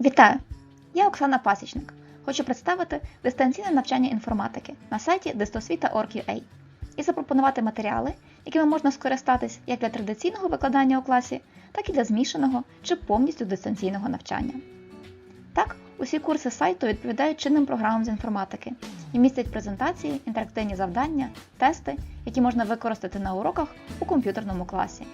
Вітаю! Я Оксана Пасічник. Хочу представити дистанційне навчання інформатики на сайті distosvita.org.ua і запропонувати матеріали, якими можна скористатись як для традиційного викладання у класі, так і для змішаного чи повністю дистанційного навчання. Так, усі курси сайту відповідають чинним програмам з інформатики і містять презентації, інтерактивні завдання, тести, які можна використати на уроках у комп'ютерному класі.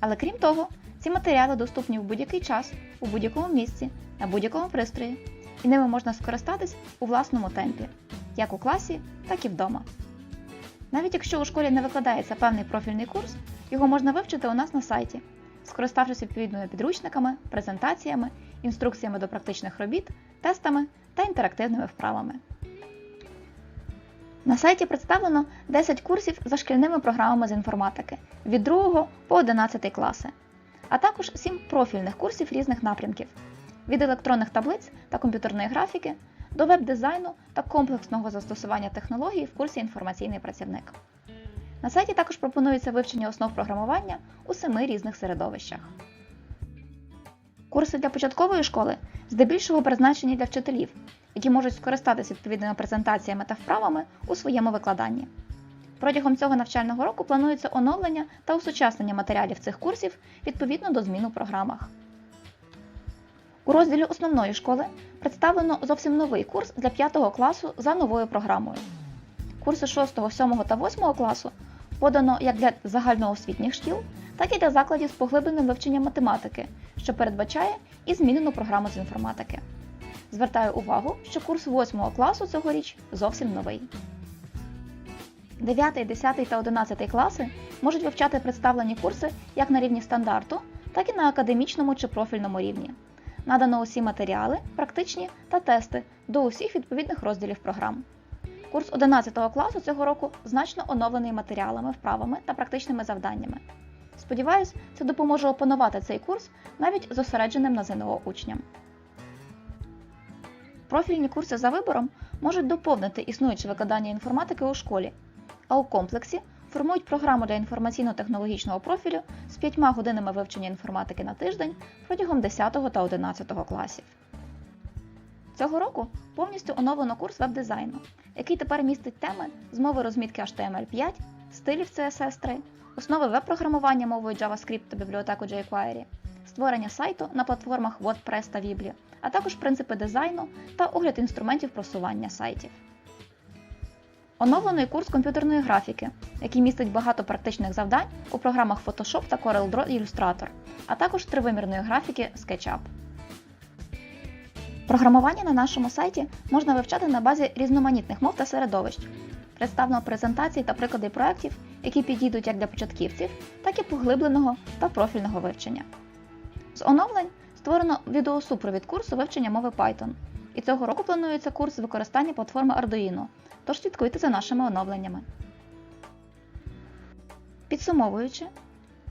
Але крім того, ці матеріали доступні в будь-який час, у будь-якому місці, на будь-якому пристрої, і ними можна скористатись у власному темпі, як у класі, так і вдома. Навіть якщо у школі не викладається певний профільний курс, його можна вивчити у нас на сайті, скориставшись відповідними підручниками, презентаціями, інструкціями до практичних робіт, тестами та інтерактивними вправами. На сайті представлено 10 курсів за шкільними програмами з інформатики від 2 по 11 класи, а також 7 профільних курсів різних напрямків від електронних таблиць та комп'ютерної графіки до веб-дизайну та комплексного застосування технологій в курсі інформаційний працівник. На сайті також пропонується вивчення основ програмування у семи різних середовищах. Курси для початкової школи здебільшого призначені для вчителів, які можуть скористатися відповідними презентаціями та вправами у своєму викладанні. Протягом цього навчального року планується оновлення та усучаснення матеріалів цих курсів відповідно до змін у програмах. У розділі основної школи представлено зовсім новий курс для 5 класу за новою програмою. Курси 6, 7 та 8 класу подано як для загальноосвітніх шкіл, так і для закладів з поглибленим вивченням математики, що передбачає і змінену програму з інформатики. Звертаю увагу, що курс 8 класу цьогоріч зовсім новий. 9, 10 та 11 класи можуть вивчати представлені курси як на рівні стандарту, так і на академічному чи профільному рівні. Надано усі матеріали, практичні та тести до усіх відповідних розділів програм. Курс 11 класу цього року значно оновлений матеріалами, вправами та практичними завданнями. Сподіваюсь, це допоможе опанувати цей курс навіть зосередженим на ЗНО учням. Профільні курси за вибором можуть доповнити існуюче викладання інформатики у школі, а у комплексі формують програму для інформаційно-технологічного профілю з 5 годинами вивчення інформатики на тиждень протягом 10 та 11 класів. Цього року повністю оновлено курс веб-дизайну, який тепер містить теми з мови розмітки HTML5, стилів CSS 3, основи веб-програмування мовою JavaScript та бібліотеку jQuery, створення сайту на платформах WordPress та Weebly, а також принципи дизайну та огляд інструментів просування сайтів. Оновлений курс комп'ютерної графіки, який містить багато практичних завдань у програмах Photoshop та CorelDRAW Illustrator, а також тривимірної графіки SketchUp. Програмування на нашому сайті можна вивчати на базі різноманітних мов та середовищ. Представлено презентації та приклади проєктів, які підійдуть як для початківців, так і поглибленого та профільного вивчення. З оновлень створено відеосупровід курсу вивчення мови Python. І цього року планується курс використання платформи Arduino, тож слідкуйте за нашими оновленнями. Підсумовуючи,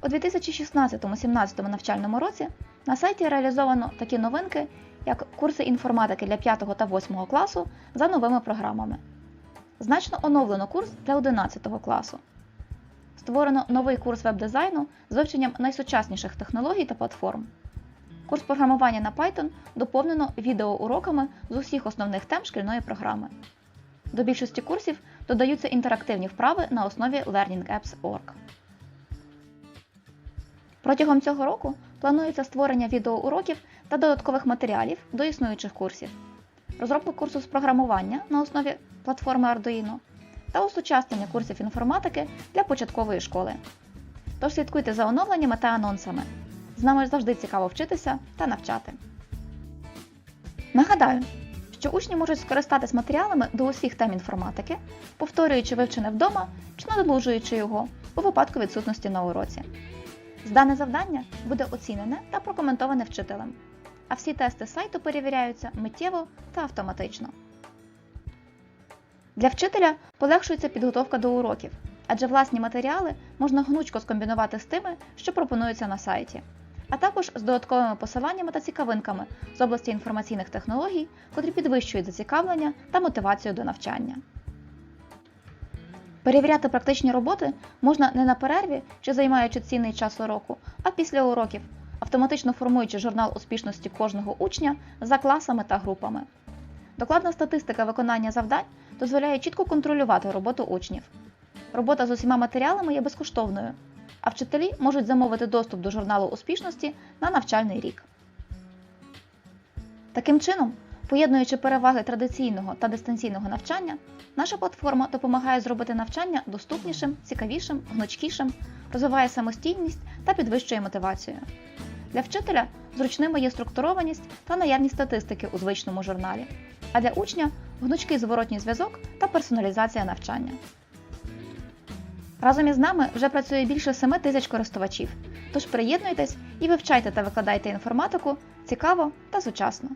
у 2016-17 навчальному році на сайті реалізовано такі новинки, як курси інформатики для 5 та 8 класу за новими програмами. Значно оновлено курс для 11 класу. Створено новий курс веб-дизайну з вивченням найсучасніших технологій та платформ. Курс програмування на Python доповнено відеоуроками з усіх основних тем шкільної програми. До більшості курсів додаються інтерактивні вправи на основі LearningApps.org. Протягом цього року планується створення відеоуроків та додаткових матеріалів до існуючих курсів, розробка курсу з програмування на основі платформи Arduino та осучаснення курсів інформатики для початкової школи. Тож слідкуйте за оновленнями та анонсами. З нами завжди цікаво вчитися та навчати. Нагадаю, що учні можуть скористатись матеріалами до усіх тем інформатики, повторюючи вивчене вдома чи надолужуючи його у випадку відсутності на уроці. Здане завдання буде оцінене та прокоментоване вчителем, а всі тести сайту перевіряються миттєво та автоматично. Для вчителя полегшується підготовка до уроків, адже власні матеріали можна гнучко скомбінувати з тими, що пропонуються на сайті, а також з додатковими посиланнями та цікавинками з області інформаційних технологій, котрі підвищують зацікавлення та мотивацію до навчання. Перевіряти практичні роботи можна не на перерві чи займаючи цінний час уроку, а після уроків, автоматично формуючи журнал успішності кожного учня за класами та групами. Докладна статистика виконання завдань дозволяє чітко контролювати роботу учнів. Робота з усіма матеріалами є безкоштовною, а вчителі можуть замовити доступ до журналу успішності на навчальний рік. Таким чином, поєднуючи переваги традиційного та дистанційного навчання, наша платформа допомагає зробити навчання доступнішим, цікавішим, гнучкішим, розвиває самостійність та підвищує мотивацію. Для вчителя зручними є структурованість та наявність статистики у звичному журналі, а для учня гнучкий зворотній зв'язок та персоналізація навчання. Разом із нами вже працює більше 7 тисяч користувачів, тож приєднуйтесь і вивчайте та викладайте інформатику цікаво та сучасно.